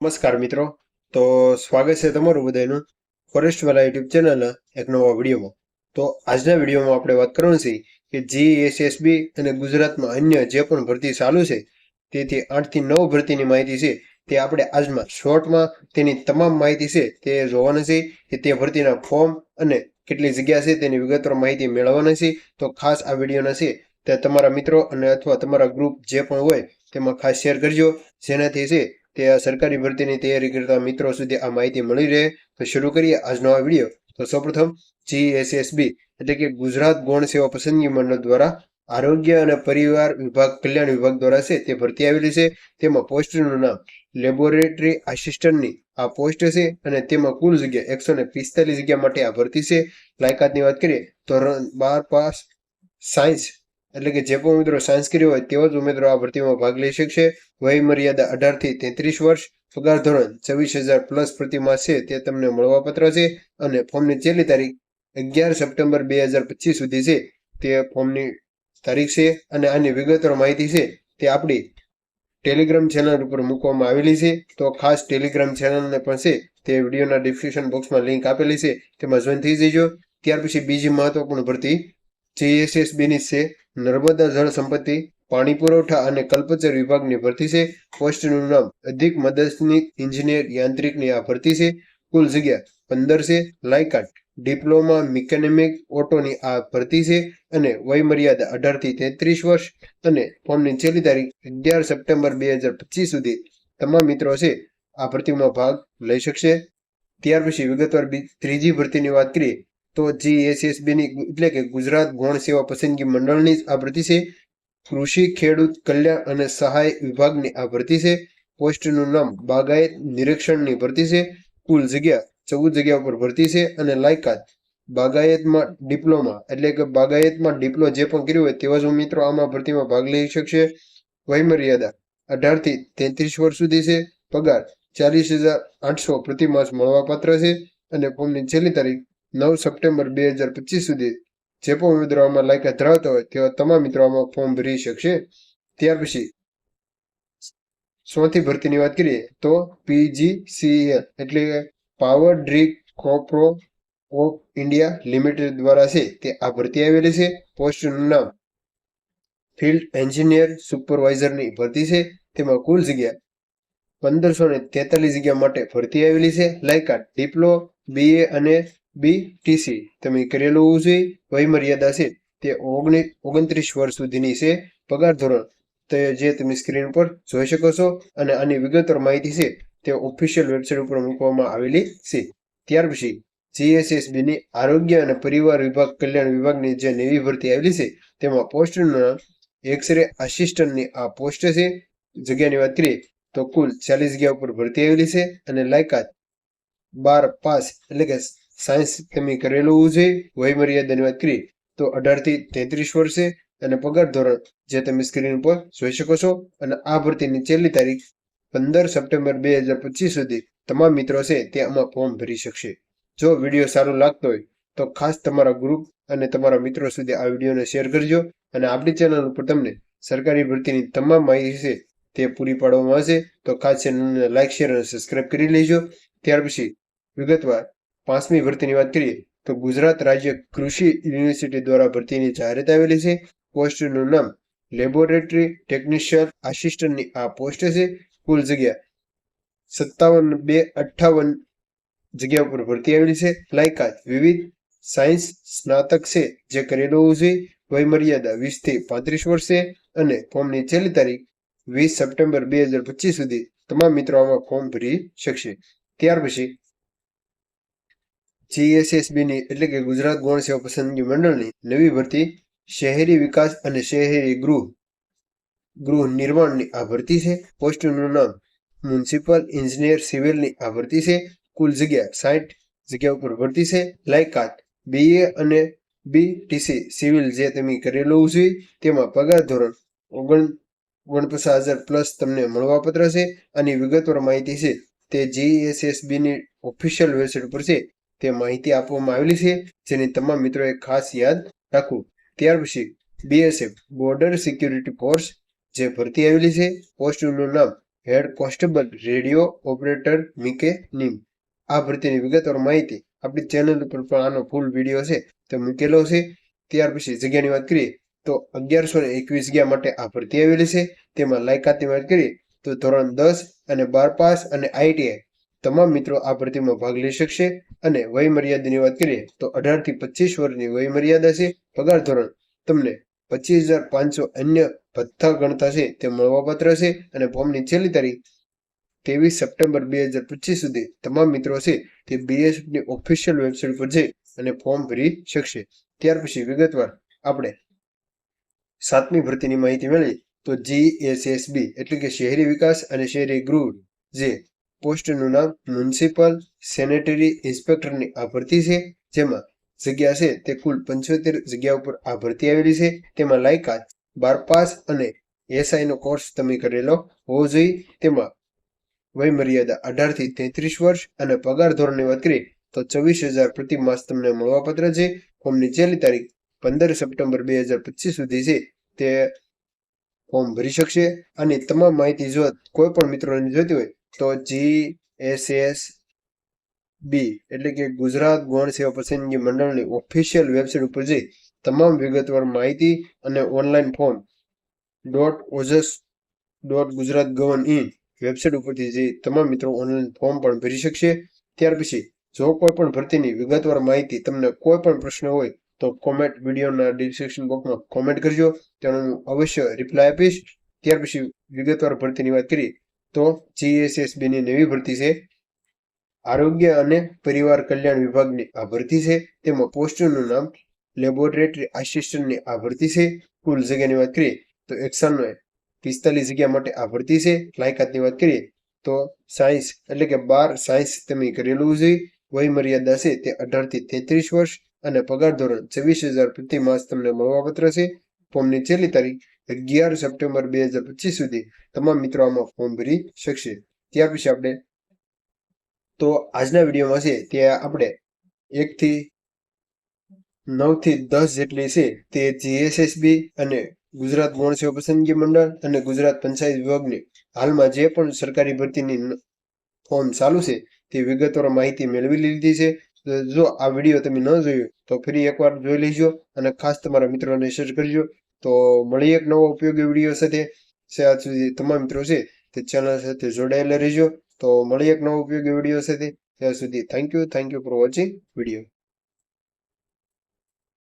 નમસ્કાર મિત્રો. તો સ્વાગત છે તમારું બધાનું ફોરેસ્ટ વાલા યુટ્યુબ ચેનલના એક નવા વિડીયોમાં. તો આજના વિડીયોમાં આપણે વાત કરવાની છે કે જીએસએસબી અને ગુજરાતમાં અન્ય જે પણ ભરતી ચાલુ છે, તેથી આઠથી નવ ભરતીની માહિતી છે તે આપણે આજમાં શોર્ટમાં તેની તમામ માહિતી છે તે જોવાની છે કે તે ભરતીના ફોર્મ અને કેટલી જગ્યા છે તેની વિગતવાર માહિતી મેળવવાની છે. તો ખાસ આ વિડીયોના છે તે તમારા મિત્રો અને અથવા તમારા ગ્રુપ જે પણ હોય તેમાં ખાસ શેર કરજો. જેનાથી છે તે સરકારી ભરતીની તૈયારી કરતા મિત્રો સુધી આ માહિતી મળી રહે, તો શરૂ કરીએ આજનો આ વીડિયો. તો સૌપ્રથમ જીએસએસબી એટલે કે ગુજરાત ગૌણ સેવા પસંદગી મંડળ દ્વારા આરોગ્ય અને પરિવાર વિભાગ, કલ્યાણ વિભાગ દ્વારા છે તે ભરતી આવેલી છે. તેમાં પોસ્ટનું નામ લેબોરેટરી આસિસ્ટન્ટની આ પોસ્ટ છે અને તેમાં કુલ જગ્યા એકસો ને પિસ્તાલીસ જગ્યા માટે આ ભરતી છે. લાયકાતની વાત કરીએ ધોરણ બાર પાસ સાયન્સ એટલે કે જે પણ ઉમેદવારો સાયન્સ હોય તેઓ જ ઉમેદવારો આ ભરતીમાં ભાગ લઈ શકશે. વય મર્યાદા અઢારથી તેત્રીસ વર્ષ, પગાર ધોરણ છવ્વીસ હજાર પ્લસ પ્રતિમાસ છે તે તમને મળવાપત્ર છે અને ફોર્મની છેલ્લી તારીખ અગિયાર સપ્ટેમ્બર બે હજાર પચીસ સુધી છે. તે ફોર્મની તારીખ છે અને આની વિગતવાર માહિતી છે તે આપણી ટેલિગ્રામ ચેનલ ઉપર મૂકવામાં આવેલી છે. તો ખાસ ટેલિગ્રામ ચેનલને પણ છે તે વિડીયોના ડિસ્ક્રિપ્શન બોક્સમાં લિંક આપેલી છે. તેમાં જોઈન થઈ જજો. ત્યાર પછી બીજી મહત્વપૂર્ણ ભરતી જીએસએસબીની છે નર્મદા જળ સંપત્તિ, પાણી પુરવઠા અને કલ્પચર વિભાગની ભરતી છે. પોસ્ટનું નામ અધિક મદદની એન્જિનિયર યાંત્રિકની આ ભરતી છે. કુલ જગ્યા પંદર છે. લાયકાટ ડિપ્લોમા મિકેનેમિક ઓટોની આ ભરતી છે અને વય મર્યાદા અઢારથી તેત્રીસ વર્ષ અને ફોર્મની છેલ્લી તારીખ અગિયાર સપ્ટેમ્બર બે હજાર પચીસ સુધી તમામ મિત્રો છે આ ભરતીમાં ભાગ લઈ શકશે. ત્યાર પછી વિગતવાર ત્રીજી ભરતીની વાત કરીએ તો જીએસએસબીની એટલે કે ગુજરાત ગૌણ સેવા પસંદગી મંડળની આ ભરતી છે. કૃષિ, ખેડૂત કલ્યાણ અને સહાય વિભાગની આ ભરતી છે. પોસ્ટનું નામ બાગાયત નિરીક્ષણની ભરતી છે. કુલ જગ્યા ચૌદ જગ્યા ઉપર ભરતી છે અને લાયકાત બાગાયતમાં ડિપ્લોમા એટલે કે બાગાયતમાં ડિપ્લો જે પણ કર્યું હોય તેવા જ મિત્રો આમાં ભરતીમાં ભાગ લઈ શકશે. વયમર્યાદા અઢારથી તેત્રીસ વર્ષ સુધી છે. પગાર ચાલીસ હજાર આઠસો પ્રતિ માસ મળવાપાત્ર છે. અને ફોર્મની છેલ્લી તારીખ નવ સપ્ટેમ્બર બે હજાર પચીસ સુધી જે પણ ઉમેદવારો લાયકાત ધરાવતા હોય, તેવા તમામ મિત્રો આમાં ફોર્મ ભરી શકશે. ત્યાર પછી સોથી ભરતીની વાત કરીએ તો પીજીસીએલ એટલે પાવર ડ્રીક કોપરો ઓફ ઇન્ડિયા લિમિટેડ દ્વારા છે તે આ ભરતી આવેલી છે. પોસ્ટનું નામ ફિલ્ડ એન્જિનિયર સુપરવાઇઝરની ભરતી છે. તેમાં કુલ જગ્યા પંદરસો ને તેતાલીસ જગ્યા માટે ભરતી આવેલી છે. લાયકાત, ડિપ્લો બીએ અને બી ટીસી તમે કરેલું હોવું જોઈએ, વયમર્યાદા છે તે ઓગણીસ ઓગણત્રીસ વર્ષ સુધીની છે પગાર ધોરણ. તે જે તમે સ્ક્રીન પર જોઈ શકો છો અને આની વિગતવાર માહિતી છે તે ઓફિશિયલ વેબસાઇટ ઉપર મૂકવામાં આવેલી છે. ત્યાર પછી જીએસએસબીની આરોગ્ય અને પરિવાર વિભાગ કલ્યાણ વિભાગની જે નવી ભરતી આવેલી છે તેમાં પોસ્ટનું નામ એક્સરે આસિસ્ટન્ટની આ પોસ્ટ છે. જગ્યાની વાત કરીએ તો કુલ ચાલીસ જગ્યા ઉપર ભરતી આવેલી છે અને લાયકાત બાર પાસ એટલે કે સાયન્સ તમે કરેલું હોવું જોઈએ, વય મર્યાદાની વાત કરીએ, તો અઢારથી તેત્રીસ વર્ષે અને પગાર ધોરણ, જે તમે સ્ક્રીન ઉપર જોઈ શકો છો, અને આ ભરતીની છેલ્લી તારીખ પંદર સપ્ટેમ્બર બે હજાર પચીસ સુધી તમામ મિત્રો છે તે આમાં ફોર્મ ભરી શકશે. જો વીડિયો સારો લાગતો હોય, તો ખાસ તમારા ગ્રુપ અને તમારા મિત્રો સુધી આ વિડીયોને શેર કરજો, અને આપણી ચેનલ ઉપર તમને સરકારી ભરતીની તમામ માહિતી છે તે પૂરી પાડવામાં આવશે, તો ખાસ ચેનલને લાઇક શેર અને સબસ્ક્રાઇબ કરી લેજો. ત્યાર પછી વિગતવાર પાંચમી ભરતીની વાત કરીએ, તો ગુજરાત રાજ્ય કૃષિ યુનિવર્સિટી દ્વારા ભરતીની જાહેરાત આવેલી છે. પોસ્ટનું નામ લેબોરેટરી ટેકનિશિયન આસિસ્ટન્ટની આ પોસ્ટ છે. કુલ જગ્યા સત્તાવન બે અઠ્ઠાવન જગ્યા ઉપર ભરતી આવેલી છે. લાયકાત વિવિધ સાયન્સ સ્નાતક છે જે કરેલું હોવું જોઈએ. વયમર્યાદા વીસથી પાંત્રીસ વર્ષ અને ફોર્મની છેલ્લી તારીખ વીસ સપ્ટેમ્બર બે હજાર પચીસ સુધી તમામ મિત્રો આમાં ફોર્મ ભરી શકશે. ત્યાર પછી જીએસએસબી ની એટલે કે ગુજરાત ગૌણ સેવા પસંદગી મંડળની નવી ભરતી શહેરી વિકાસ અને શહેરી ગૃહ ગૃહ નિર્માણની આ ભરતી છે. પોસ્ટનું નામ મ્યુનિસિપલ એન્જિનિયર સિવિલની આ ભરતી છે. કુલ જગ્યા સાઠ જગ્યા ઉપર ભરતી છે. લાયકાત બીએ અને બી ટીસી સિવિલ જે તમે કરેલું હોવું જોઈએ તેમાં પગાર ધોરણ ઓગણ, ઓગણપચાસ હજાર પ્લસ તમને મળવાપત્ર છે. અને વિગતવાર માહિતી છે તે જીએસએસબીની ઓફિશિયલ વેબસાઇટ ઉપર છે. તે માહિતી આપવામાં આવેલી છે, જેની તમામ મિત્રોએ ખાસ યાદ રાખવું. ત્યાર પછી બીએસએફ બોર્ડર સિક્યુરિટી ફોર્સ જે ભરતી આવેલી છે પોસ્ટનું નામ head constable radio operator mechanic આ ભરતીની વિગતવાર માહિતી આપણી ચેનલ ઉપર પણ આનો ફૂલ વીડિયો છે, તે મૂકેલો છે. ત્યાર પછી જગ્યાની વાત કરીએ, તો અગિયારસો ને એકવીસ જગ્યા માટે આ ભરતી આવેલી છે. તેમાં લાયકાતની વાત કરીએ, તો ધોરણ દસ અને બાર પાસ અને આઈટીઆઈ તમામ મિત્રો આ ભરતીમાં ભાગ લઈ શકશે અને વય મર્યાદાની વાત કરીએ તો અઢારથી પચીસ વર્ષની વય મર્યાદા છે. પગાર ધોરણ તમને પચીસ હજાર પાંચસો અન્ય ભથ્થા ગણતા છે તે મળવાપાત્ર છે અને ફોર્મની છેલ્લી તારીખ ત્રેવીસ સપ્ટેમ્બર બે હજાર પચીસ સુધી તમામ મિત્રો છે તે બીએસએફની ઓફિશિયલ વેબસાઇટ પર જઈ અને ફોર્મ ભરી શકશે. ત્યાર પછી વિગતવાર આપણે સાતમી ભરતીની માહિતી મેળવી તો જીએસએસબી એટલે કે શહેરી વિકાસ અને શહેરી ગૃહ જે પોસ્ટનું નામ મ્યુનિસિપલ સેનેટરી ઇન્સ્પેક્ટરની આ ભરતી છે. જેમાં જગ્યા છે તે કુલ પંચોતેર જગ્યા ઉપર આ ભરતી આવેલી છે. તેમાં લાયકાત બાર પાસ અને એસઆઈ નો કોર્સ તમે કરેલો હોવો જોઈએ. તેમાં વય મર્યાદા અઢારથી તેત્રીસ વર્ષ અને પગાર ધોરણની વાત કરીએ તો ચોવીસ હજાર પ્રતિ માસ તમને મળવાપત્ર છે. ફોર્મની છેલ્લી તારીખ પંદર સપ્ટેમ્બર બે હજાર પચીસ સુધી છે. તે ફોર્મ ભરી શકશે. અને તમામ માહિતી જો કોઈ પણ મિત્રોને જોઈતી હોય તો જી એસ એસ બી એટલે કે ગુજરાત ગૌણ સેવા પસંદગી મંડળની ઓફિશિયલ વેબસાઇટ ઉપર જઈ તમામ વિગતવાર માહિતી અને online form dot OJAS dot Gujarat govern in website ઉપરથી જે તમામ મિત્રો ઓનલાઈન ફોર્મ પણ ભરી શકશે. ત્યાર પછી જો કોઈ પણ ભરતીની વિગતવાર માહિતી તમને કોઈ પણ પ્રશ્ન હોય તો કોમેન્ટ વિડીયોના ડિસ્ક્રિપ્શન બોક્સમાં કોમેન્ટ કરજો. તેનો હું અવશ્ય રિપ્લાય આપીશ. ત્યાર પછી વિગતવાર ભરતીની વાત કરીએ તો જીએસએસબીની નવી ભરતી છે. આરોગ્ય અને પરિવાર કલ્યાણ વિભાગની આ ભરતી છે. તેમાં પોસ્ટનું નામ લેબોરેટરી આસિસ્ટન્ટની આ ભરતી છે. કુલ જગ્યાની વાત કરીએ તો એકસાનો પિસ્તાલીસ જગ્યા માટે આ ભરતી છે. લાયકાતની વાત કરીએ તો સાયન્સ એટલે કે બાર સાયન્સ તમે કરેલું જોઈએ વય મર્યાદા છે તે અઢારથી તેત્રીસ વર્ષ અને પગાર ધોરણ છવ્વીસ હજાર પ્રતિ માસ તમને મળવાપત્ર છે. ફોર્મની છેલ્લી તારીખ અગિયાર સપ્ટેમ્બર બે હજાર પચીસ સુધી તમામ મિત્રો આમાં ફોર્મ ભરી શકશે. ત્યાર પછી આપણે, તો આજના વિડીયોમાં છે તે આપણે એકથી નવથી દસ જેટલી છે, તે જીએસએસબી અને ગુજરાત ગૌણ સેવા પસંદગી મંડળ અને ગુજરાત પંચાયત વિભાગની હાલમાં જે પણ સરકારી ભરતીની ફોર્મ ચાલુ છે, તે વિગતવાર માહિતી મેળવી લીધી છે. જો આ વીડિયો તમે ન જોયો, તો ફરી એકવાર જોઈ લેજો અને ખાસ તમારા મિત્રોને શેર કરજો. તો મળી એક નવો ઉપયોગી વીડિયો સાથે. આજ સુધી તમામ મિત્રો છે, તે ચેનલ સાથે જોડાયેલા રહેજો. તો મળી એક નવો ઉપયોગી વીડિયો સાથે. ત્યાં સુધી thank you thank you for watching video